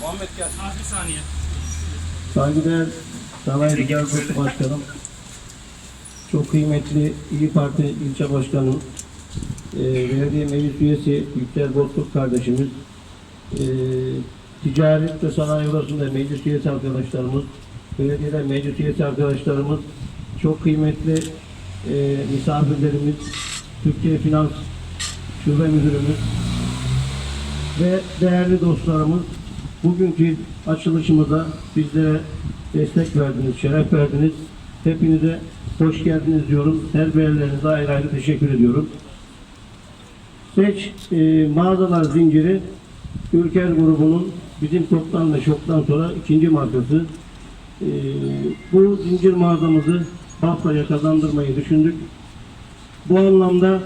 Muhammed gel. Az bir saniye. Saygıdeğer Sanayi Ticaret Odası Başkanım, çok kıymetli İyi Parti ilçe başkanım, e, belediye meclis üyesi Yüksel Bozkurt kardeşimiz, e, Ticaret ve Sanayi Odası'nda meclis üyesi arkadaşlarımız, belediyede meclis üyesi arkadaşlarımız, çok kıymetli e, misafirlerimiz, Türkiye Finans Şube Müdürümüz, ve değerli dostlarımız bugünkü açılışımıza bizlere destek verdiniz, şeref verdiniz. Hepinize hoş geldiniz diyorum. Her birlerinize ayrı ayrı teşekkür ediyorum. Seç e, mağazalar zinciri Ülker grubunun bizim toptan ve şoktan sonra ikinci markası. E, bu zincir mağazamızı Bafra'ya kazandırmayı düşündük. Bu anlamda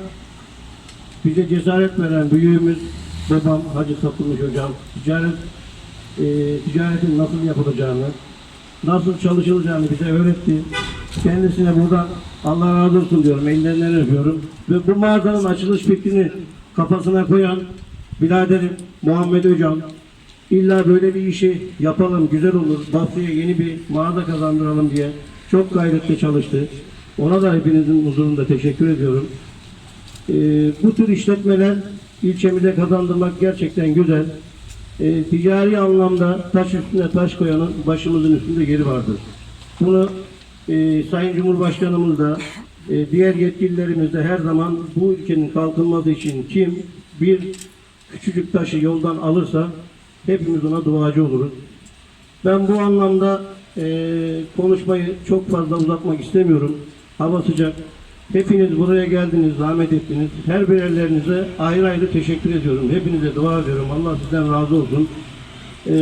bize cesaret veren büyüğümüz babam Hacı Satılmış hocam ticaret e, ticaretin nasıl yapılacağını nasıl çalışılacağını bize öğretti. Kendisine buradan Allah razı olsun diyorum. Ellerinden öpüyorum. Ve bu mağazanın açılış fikrini kafasına koyan biraderim Muhammed Hocam illa böyle bir işi yapalım güzel olur. Bafra'ya yeni bir mağaza kazandıralım diye çok gayretle çalıştı. Ona da hepinizin huzurunda teşekkür ediyorum. Ee, bu tür işletmeler ilçemize kazandırmak gerçekten güzel. Ee, ticari anlamda taş üstüne taş koyanın başımızın üstünde yeri vardır. Bunu e, Sayın Cumhurbaşkanımız da e, diğer yetkililerimiz de her zaman bu ülkenin kalkınması için kim bir küçücük taşı yoldan alırsa hepimiz ona duacı oluruz. Ben bu anlamda e, konuşmayı çok fazla uzatmak istemiyorum. Hava sıcak. Hepiniz buraya geldiniz, zahmet ettiniz. Her birerlerinize ayrı ayrı teşekkür ediyorum. Hepinize dua ediyorum. Allah sizden razı olsun. E,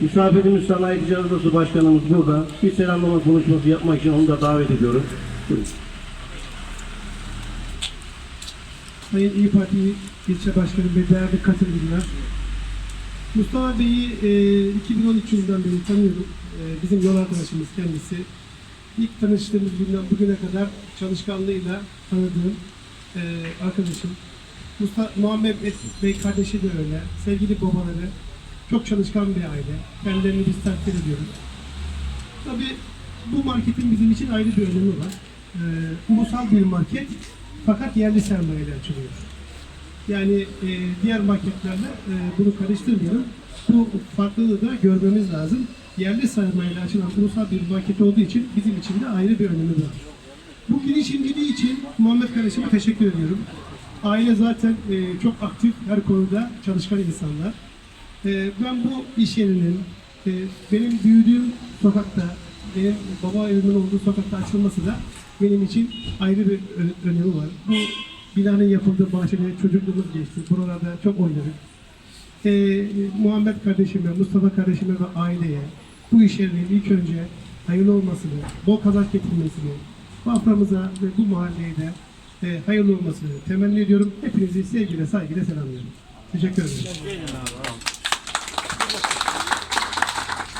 misafirimiz Sanayi Ticaret Odası Başkanımız burada. Bir selamlama konuşması yapmak için onu da davet ediyorum. Buyurun. Sayın İyi Parti ilçe başkanı ve değerli katılımcılar. Mustafa Bey'i e, 2013 yılından beri tanıyorum. E, bizim yol arkadaşımız kendisi. İlk tanıştığımız günden bugüne kadar çalışkanlığıyla tanıdığım e, arkadaşım. Mustafa, Muhammed Bey kardeşi de öyle. Sevgili babaları. Çok çalışkan bir aile. Kendilerini biz takdir ediyoruz. Tabii bu marketin bizim için ayrı bir önemi var. Ee, ulusal bir market fakat yerli sermayeyle açılıyor. Yani e, diğer marketlerle e, bunu karıştırmayalım. Bu farklılığı da görmemiz lazım. Yerli sermayeyle açılan ulusal bir market olduğu için bizim için de ayrı bir önemi var. Bu girişimciliği için Muhammed kardeşime teşekkür ediyorum. Aile zaten e, çok aktif her konuda çalışkan insanlar. E, ben bu iş yerinin e, benim büyüdüğüm sokakta, benim baba evimin olduğu sokakta açılması da benim için ayrı bir önemi var. Bu binanın yapıldığı bahçede çocukluğumuz geçti. Buralarda çok oynadık e, Muhammed kardeşime, Mustafa kardeşime ve aileye bu iş ilk önce hayırlı olmasını, bol kazak getirmesini, Bafra'mıza ve bu mahalleye de e, hayırlı olmasını temenni ediyorum. Hepinizi sevgiyle, saygıyla selamlıyorum. Teşekkür ederim.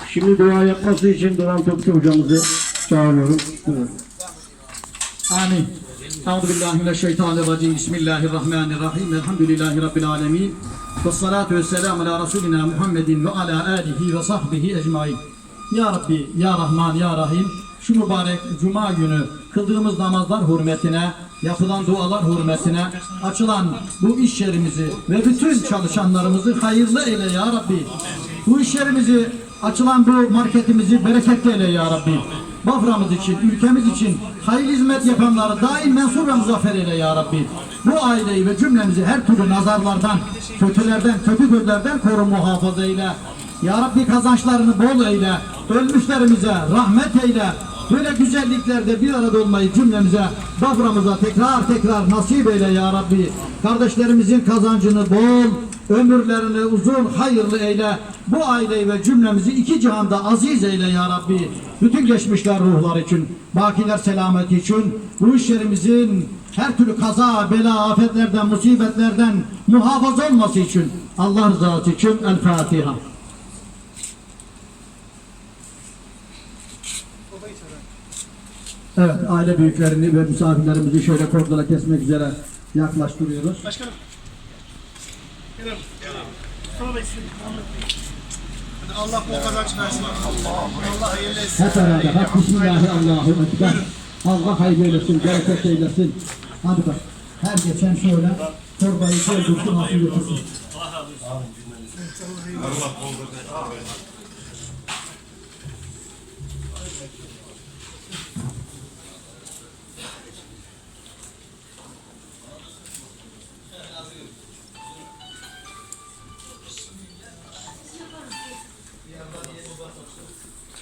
Şimdi dua yapması için Duran Topçu hocamızı çağırıyoruz. Evet. Euzu billahi mineşşeytanirracim. Bismillahirrahmanirrahim. Elhamdülillahi rabbil alamin. Ve salatu vesselam ala rasulina Muhammedin ve ala alihi ve sahbihi ecmaîn. Ya Rabbi, ya Rahman, ya Rahim. Şu mübarek cuma günü kıldığımız namazlar hürmetine, yapılan dualar hürmetine açılan bu iş yerimizi ve bütün çalışanlarımızı hayırlı eyle ya Rabbi. Bu iş yerimizi açılan bu marketimizi bereketli eyle ya Rabbi. Bafra'mız için, ülkemiz için hayırlı hizmet yapanları daim mensur ve muzaffer eyle ya Rabbi. Bu aileyi ve cümlemizi her türlü nazarlardan, kötülerden, kötü gözlerden koru muhafaza eyle. Ya Rabbi kazançlarını bol eyle. Ölmüşlerimize rahmet eyle. Böyle güzelliklerde bir arada olmayı cümlemize, Bafra'mıza tekrar tekrar nasip eyle ya Rabbi. Kardeşlerimizin kazancını bol, ömürlerini uzun, hayırlı eyle. Bu aileyi ve cümlemizi iki cihanda aziz eyle ya Rabbi. Bütün geçmişler ruhlar için, bakiler selameti için, bu işlerimizin her türlü kaza, bela, afetlerden, musibetlerden muhafaza olması için, Allah rızası için El Fatiha. Evet, aile büyüklerini ve misafirlerimizi şöyle kordona kesmek üzere yaklaştırıyoruz. Başkanım. Gelelim. Mustafa Bey, siz- Muhammed Bey. Allah bol kazanç versin. Allah hayırlı etsin. Hep beraber. Bak Bismillahi Allahu Ekber. Allah hayır eylesin, bereket eylesin. Hadi bak. Her geçen şöyle torbayı doldursun, hafif götürsün. Allah bol bereket versin.